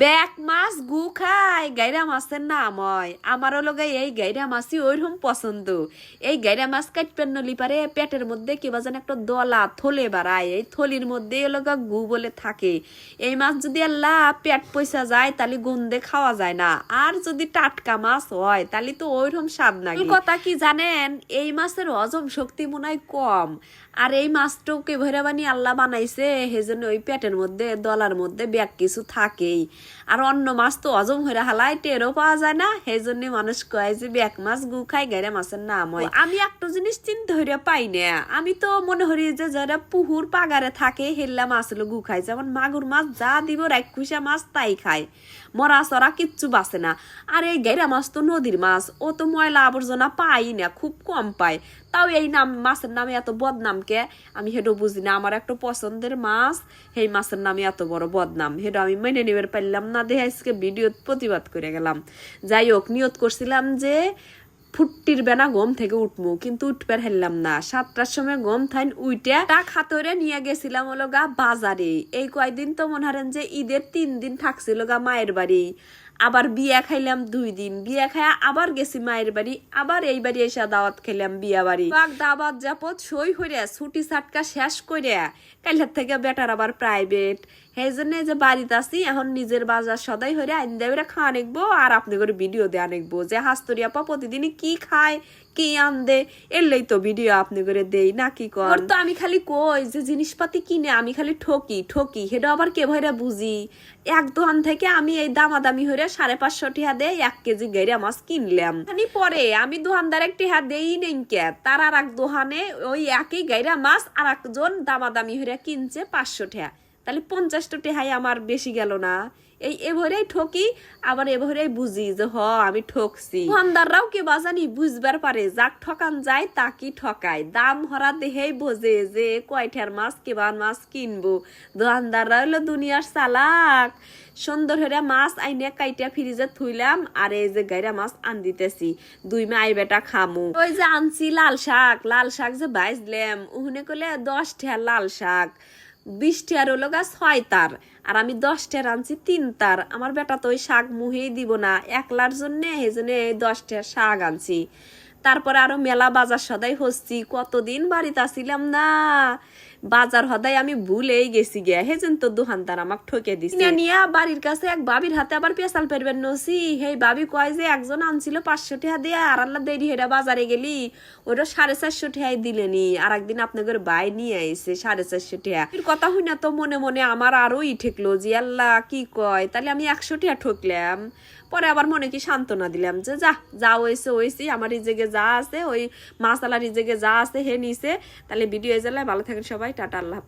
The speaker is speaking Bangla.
ব্যাক মাছ, গু খায়। গাইরা মাছের নাম হয়। আমারও লগে এই গাইরা মাছই ওইরকম পছন্দ। এই গাইরা মাছ কাটপেন নলি পারে পেটের মধ্যে কিবা যেন একটা দলা, থলে বাড়ায়। এই থলির মধ্যে লগা গু বলে থাকে। এই মাছ যদি আল্লাহ পেট পয়সা যায়, তাহলে গন্ধে খাওয়া যায় না। আর যদি টাটকা মাছ হয়, তাহলে তো ওইরকম স্বাদ না কথা কি জানেন? এই মাছের হজম শক্তি মনে হয় কম। আর এই মাছটাকে ভরে বানি আল্লাহ বানাইছে সেজন্য ওই পেটের মধ্যে, দলার মধ্যে ব্যাগ কিছু থাকেই। আর অন্য মাছ তো হজম হয়ে হালাই, টেরও পাওয়া যায় না। সেই জন্য মানুষ কয় যে, ব্যাগ মাছ গু খাই গেরে মাছের নাম হয়। আমি একটা জিনিস চিন্তা হইরে পাই না। আমি তো মনে করি যে, যারা পুহুর পাগারে থাকে, হেল্লা মাছ হলো গু খায়। যেমন মাগুর মাছ যা দিব, রাক্ষুসা মাছ তাই খায়। মরা চড়া কিচ্ছু বাঁচে না। আর এই গেরা মাছ তো নদীর মাছ। ও তো ময়লা আবর্জনা পাই না, খুব কম পায়। তাও এই নাম, মাছের নামে এত বদনামকে আমি হেডো বুঝি না। আমার একটা পছন্দের মাছ, সেই মাছের নামে এত বড় বদনাম। হেডো আমি মেনে নিবার পারলাম না দেখে আজকে ভিডিও প্রতিবাদ করে গেলাম। যাই হোক নিয়ত করছিলাম যে ফুটটির বেনা গম থেকে উঠমু, কিন্তু উঠবার হেললাম না। সাতটার সময় গম থাইন উইটে টাক হাতরে নিয়ে গেছিলাম হলো গা বাজারে। এই কয়দিন তো মনে হারেন যে ঈদের তিন দিন থাকছিল গা মায়ের বাড়ি। আবার বিয়া খাইলাম দুই দিন। বিয়া খাইয়া আবার গেছি মায়ের বাড়ি, আবার এই বাড়ি এসে দাওয়াত খেলাম বিয়া বাড়ি। বাগ দাওয়াত যাপত সই হইরে, ছুটি সাটকা শেষ করে কাইলের থেকে বেটার আবার প্রাইভেট সেই জন্য যে বাড়িতে আছি, এখন নিজের বাজার সদাই হইরে আইন দেবে খাওয়া নেকবো আর আপনি করে ভিডিও দেয়া নেকবো যে, হাস্তরি আপা প্রতিদিনই কি খায়, কি আনদে এলেই তো ভিডিও আপনি করে দেই, না কি কর তো আমি খালি কই যে, জিনিসপাতি কিনে আমি খালি ঠকি ঠকি। সেটা আবার কে ভইরা বুঝি? এক দোকান থেকে আমি এই দামাদামি হইরে সাড়ে পাঁচশো টিহা দিয়ে এক কেজি গেরা মাছ কিনলাম। আমি পরে আমি দোকানদার এক টিহা দেই নেই কে তার আর এক দোকানে ওই একই গাইরা মাছ আর একজন দামাদামি হইরা কিনছে পাঁচশো টিহা। তাহলে পঞ্চাশটা টেহাই আমার বেশি গেল না। এই এভরেই ঠকি, আবার এভরেই বুঝি যে হ, আমি ঠকছি। দোকানদাররাও কি বাজানি বুঝবার পারে, যাক ঠকান যায় তাকি ঠকায়। দাম হরা দেহেই বোঝে যে কয়টার মাছ কিবার মাছ কিনবো। দোকানদাররা হলো দুনিয়ার চালাক। সুন্দর হরে মাছ আইনে কাইটা ফ্রিজে থুইলাম, আর এই যে গাইরা মাছ আন দিতেছি দুই মাই বেটা খামু। ওই যে আনছি লাল শাক লাল শাক যে বাইজলাম, উহনে কলে দশ ঠেয়া লাল শাক। বিশ আর হলো গাছ ছয় তার। আর আমি দশটার আনছি তিন তার। আমার বেটা তো ওই শাক মুহেই দিব না, একলার জন্যে এই জন্য এই দশ শাক আনছি। তারপরে আরও মেলা বাজার সদাই হচ্ছি, কতদিন বাড়িতে আসিলাম না। বাজার হদাই আমি ভুলেই গেছি গিয়া। হেজেন তো দোকানদার আমাকে ঠকে দিছে। নিয়া বাড়ির কাছে এক বাবির হাতে আবার পেশাল পেরবেন নসি হেই বাবি কয় যে, একজন আনছিল পাঁচশো টাকা দিয়ে, আর আল্লাহ দেরি হেরা বাজারে গেলি। ওটা সাড়ে চারশো টাকায় দিলেনি। আর একদিন আপনাদের বাই নিয়ে আইছে সাড়ে চারশো টাকা। এর কথা হই না তো মনে মনে আমার আরও ই ঠেকলো যে, আল্লাহ কি কয়? তাহলে আমি একশো টাকা ঠকলাম। পরে আবার মনে কি সান্ত্বনা দিলাম যে, যা যা হয়েছে হয়েছি আমার রিজেগে যা আছে, ওই মাসালা রিজেগে যা আছে, হে নিছে। তাহলে ভিডিও এজালায় ভালো থাকেন সবাই। টাটা আল্লাহ।